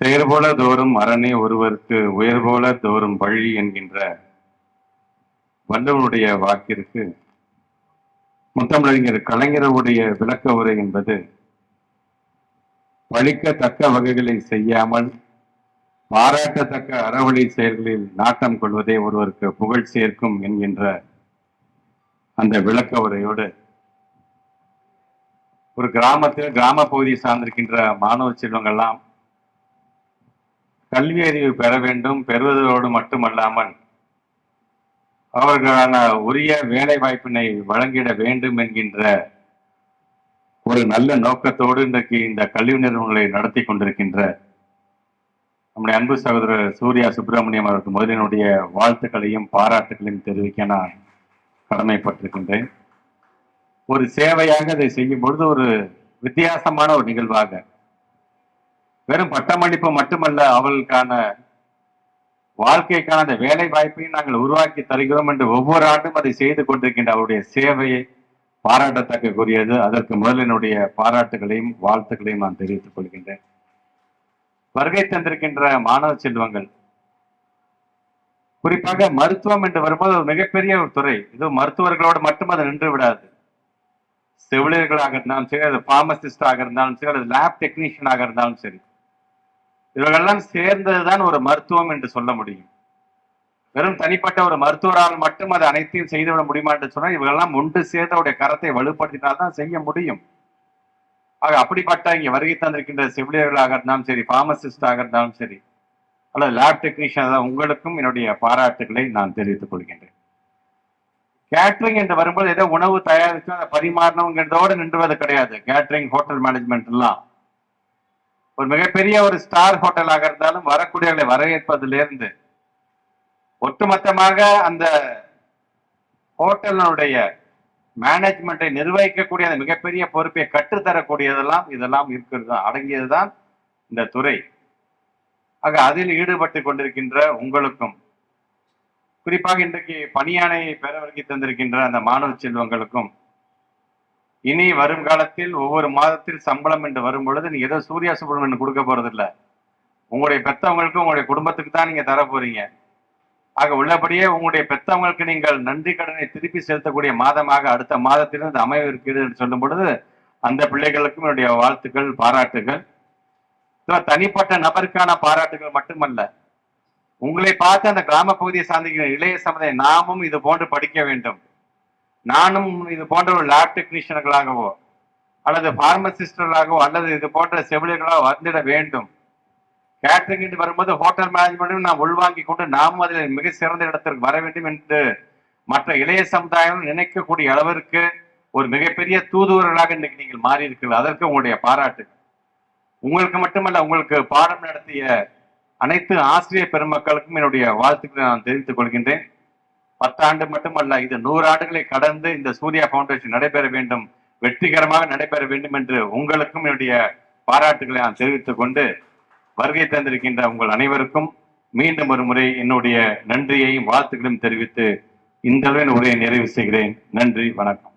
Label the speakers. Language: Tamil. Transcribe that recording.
Speaker 1: செயர் போல தோறும் அரணே ஒருவருக்கு உயர் போல தோறும் வழி என்கின்ற வல்லவருடைய வாக்கிற்கு முத்தமிழறிஞர் கலைஞருடைய விளக்க உரை என்பது பழிக்கத்தக்க வகைகளை செய்யாமல் பாராட்டத்தக்க அறவழி செயல்களில் நாட்டம் கொள்வதே ஒருவருக்கு புகழ் சேர்க்கும் என்கின்ற அந்த விளக்க உரையோடு ஒரு கிராமத்தில் கிராம பகுதியை சார்ந்திருக்கின்ற மாணவ செல்வங்கள்லாம் கல்வி அறிவு பெற வேண்டும் பெறுவதோடு மட்டுமல்லாமல் அவர்களான உரிய வேலை வாய்ப்பினை வழங்கிட வேண்டும் என்கின்ற ஒரு நல்ல நோக்கத்தோடு இன்றைக்கு இந்த கல்வி நிறுவனங்களை நடத்தி கொண்டிருக்கின்ற நம்முடைய அன்பு சகோதரர் சூர்யா சுப்பிரமணியம் அவருக்கு முதலினுடைய வாழ்த்துக்களையும் பாராட்டுகளையும் தெரிவிக்க நான் கடமைப்பட்டிருக்கின்றேன். ஒரு சேவையாக அதை செய்யும் பொழுது ஒரு வித்தியாசமான ஒரு நிகழ்வாக வெறும் பட்டமளிப்பு மட்டுமல்ல அவர்களுக்கான வாழ்க்கைக்கான அந்த வேலை வாய்ப்பையும் நாங்கள் உருவாக்கி தருகிறோம் என்று ஒவ்வொரு ஆண்டும் அதை செய்து கொண்டிருக்கின்ற அவருடைய சேவையை பாராட்டத்தக்கக்குரியது அதற்கு முதலினுடைய பாராட்டுகளையும் வாழ்த்துக்களையும் நான் தெரிவித்துக் கொள்கின்றேன். வருகை தந்திருக்கின்ற மாணவ செல்வங்கள் குறிப்பாக மருத்துவம் என்று வரும்போது ஒரு மிகப்பெரிய ஒரு துறை. இது மருத்துவர்களோடு மட்டும் அது நின்று விடாது. செவிலியர்களாக இருந்தாலும் சரி அது பார்மசிஸ்டாக இருந்தாலும் சரி அது லேப் டெக்னீஷியனாக இருந்தாலும் சரி. இவர்களெல்லாம் சேர்ந்ததுதான் ஒரு மருத்துவம் என்று சொல்ல முடியும். வெறும் தனிப்பட்ட ஒரு மருத்துவரால் மட்டும் அது அனைத்தையும் செய்துவிட முடியுமா என்று சொன்னால் இவர்களெல்லாம் ஒன்று சேர்ந்து அவருடைய கரத்தை வலுப்படுத்தினால்தான் செய்ய முடியும். ஆக அப்படிப்பட்ட இங்கே வருகை தந்திருக்கின்ற செவிலியர்களாக இருந்தாலும் சரி பார்மசிஸ்டாக இருந்தாலும் சரி அல்லது லேப் டெக்னீஷியன் உங்களுக்கும் என்னுடைய பாராட்டுகளை நான் தெரிவித்துக் கொள்கின்றேன். கேட்ரிங் என்று வரும்போது ஏதோ உணவு தயாரித்து அதை பரிமாறணுங்கிறதோடு நின்றுவது கிடையாது. கேட்ரிங் ஹோட்டல் மேனேஜ்மெண்ட் எல்லாம். ஒரு மிகப்பெரிய ஒரு ஸ்டார் ஹோட்டலாக இருந்தாலும் வரக்கூடியவர்களை வரவேற்பதிலிருந்து ஒட்டுமொத்தமாக அந்த ஹோட்டலினுடைய மேனேஜ்மெண்ட்டை நிர்வகிக்கக்கூடிய அந்த மிகப்பெரிய பொறுப்பை கற்றுத்தரக்கூடியதெல்லாம் இதெல்லாம் இருக்கிறது? தான் அடங்கியதுதான் இந்த துறை. ஆக அதில் ஈடுபட்டு கொண்டிருக்கின்ற உங்களுக்கும் குறிப்பாக இன்றைக்கு பணியானையை பெற வருகை தந்திருக்கின்ற அந்த மாணவ செல்வங்களுக்கும் இனி வரும் காலத்தில் ஒவ்வொரு மாதத்தில் சம்பளம் என்று வரும் பொழுது நீங்க ஏதோ சூர்யா சுப்பிரமணியன் கொடுக்க போறது இல்ல உங்களுடைய பெத்தவங்களுக்கு உங்களுடைய குடும்பத்துக்கு தான் நீங்க தர போறீங்க. ஆக உள்ளபடியே உங்களுடைய பெத்தவங்களுக்கு நீங்கள் நன்றி கடனை திருப்பி செலுத்தக்கூடிய மாதமாக அடுத்த மாதத்திலிருந்து அமைய இருக்கிறது என்று சொல்லும் பொழுது அந்த பிள்ளைகளுக்கும் என்னுடைய வாழ்த்துக்கள் பாராட்டுகள். தனிப்பட்ட நபருக்கான பாராட்டுகள் மட்டுமல்ல உங்களை பார்த்து அந்த கிராம பகுதியை சார்ந்த இளைய சமுதாயம் நாமும் இது போன்று படிக்க வேண்டும். நானும் இது போன்ற ஒரு லேப் டெக்னீஷியன்களாகவோ அல்லது பார்மசிஸ்டர்களாகவோ அல்லது இது போன்ற செவிலியர்களாக வந்துட வேண்டும். கேட்டரிங் என்று வரும்போது ஹோட்டல் மேனேஜ்மெண்ட்டும் நாம் உள்வாங்கி கொண்டு நாமும் அதில் மிக சிறந்த இடத்திற்கு வர வேண்டும் என்று மற்ற இளைய சமுதாயம் நினைக்கக்கூடிய அளவிற்கு ஒரு மிகப்பெரிய தூதுவர்களாக இன்னைக்கு நீங்கள் மாறி இருக்கிறது அதற்கு உங்களுடைய பாராட்டு. உங்களுக்கு மட்டுமல்ல உங்களுக்கு பாடம் நடத்திய அனைத்து ஆசிரியர் பெருமக்களுக்கும் என்னுடைய வாழ்த்துக்களை நான் தெரிவித்துக் கொள்கின்றேன். பத்தாண்டு மட்டுமல்ல இது நூறு ஆண்டுகளை கடந்து இந்த சூர்யா பவுண்டேஷன் நடைபெற வேண்டும் வெற்றிகரமாக நடைபெற வேண்டும் என்று உங்களுக்கும் என்னுடைய பாராட்டுகளை நான் தெரிவித்துக் கொண்டு வருகை தந்திருக்கின்ற உங்கள் அனைவருக்கும் மீண்டும் ஒரு முறை என்னுடைய நன்றியையும் வாழ்த்துக்களையும் தெரிவித்து இந்த அளவின் உரையை நிறைவு செய்கிறேன். நன்றி வணக்கம்.